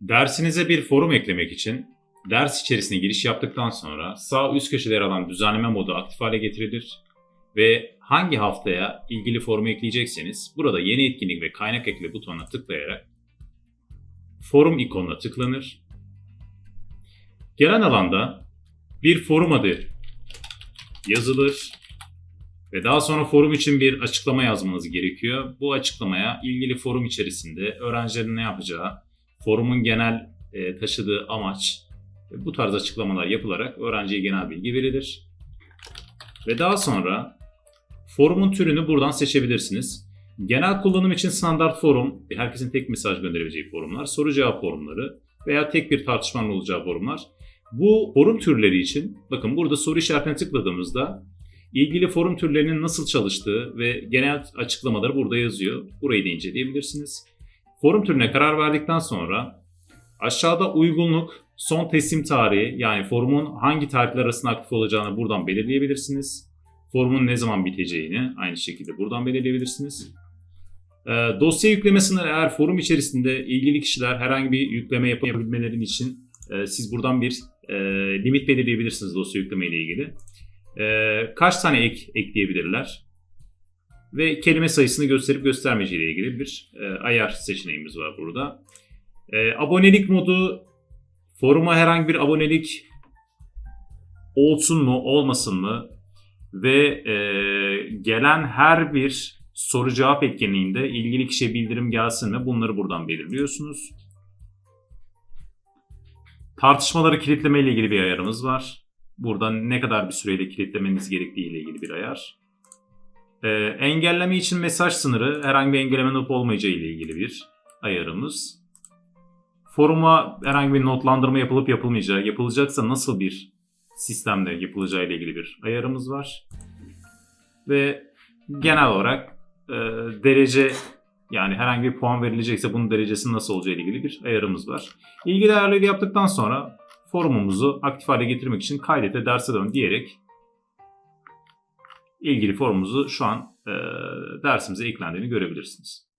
Dersinize bir forum eklemek için ders içerisine giriş yaptıktan sonra sağ üst köşede yer alan düzenleme modu aktif hale getirilir ve hangi haftaya ilgili forumu ekleyecekseniz burada yeni etkinlik ve kaynak ekle butonuna tıklayarak forum ikonuna tıklanır. Gelen alanda bir forum adı yazılır ve daha sonra forum için bir açıklama yazmanız gerekiyor. Bu açıklamaya ilgili forum içerisinde öğrencilerin ne yapacağı, forumun genel e, taşıdığı amaç ve bu tarz açıklamalar yapılarak öğrenciye genel bilgi verilir. Ve daha sonra forumun türünü buradan seçebilirsiniz. Genel kullanım için standart forum, herkesin tek mesaj gönderebileceği forumlar, soru cevap forumları veya tek bir tartışmanın olacağı forumlar. Bu forum türleri için bakın burada soru işaretine tıkladığımızda ilgili forum türlerinin nasıl çalıştığı ve genel açıklamaları burada yazıyor. Burayı da inceleyebilirsiniz. Forum türüne karar verdikten sonra aşağıda uygunluk, son teslim tarihi yani forumun hangi tarihler arasında aktif olacağını buradan belirleyebilirsiniz. Forumun ne zaman biteceğini aynı şekilde buradan belirleyebilirsiniz. Ee, dosya yükleme eğer forum içerisinde ilgili kişiler herhangi bir yükleme yapabilmeleri için e, siz buradan bir e, limit belirleyebilirsiniz dosya yükleme ile ilgili. E, kaç tane ek ekleyebilirler? ve kelime sayısını gösterip göstermeyeceği ile ilgili bir e, ayar seçeneğimiz var burada. E, abonelik modu foruma herhangi bir abonelik olsun mu olmasın mı ve e, gelen her bir soru cevap etkinliğinde ilgili kişiye bildirim gelsin mi bunları buradan belirliyorsunuz. Tartışmaları kilitleme ile ilgili bir ayarımız var. Burada ne kadar bir süreyle kilitlemeniz gerektiği ile ilgili bir ayar. Ee, engelleme için mesaj sınırı herhangi bir engelleme olup olmayacağı ile ilgili bir ayarımız. Foruma herhangi bir notlandırma yapılıp yapılmayacağı, yapılacaksa nasıl bir sistemde yapılacağı ile ilgili bir ayarımız var. Ve genel olarak e, derece yani herhangi bir puan verilecekse bunun derecesi nasıl olacağı ile ilgili bir ayarımız var. İlgili ayarları yaptıktan sonra forumumuzu aktif hale getirmek için kaydete derse dön diyerek ilgili formumuzu şu an e, dersimize eklendiğini görebilirsiniz.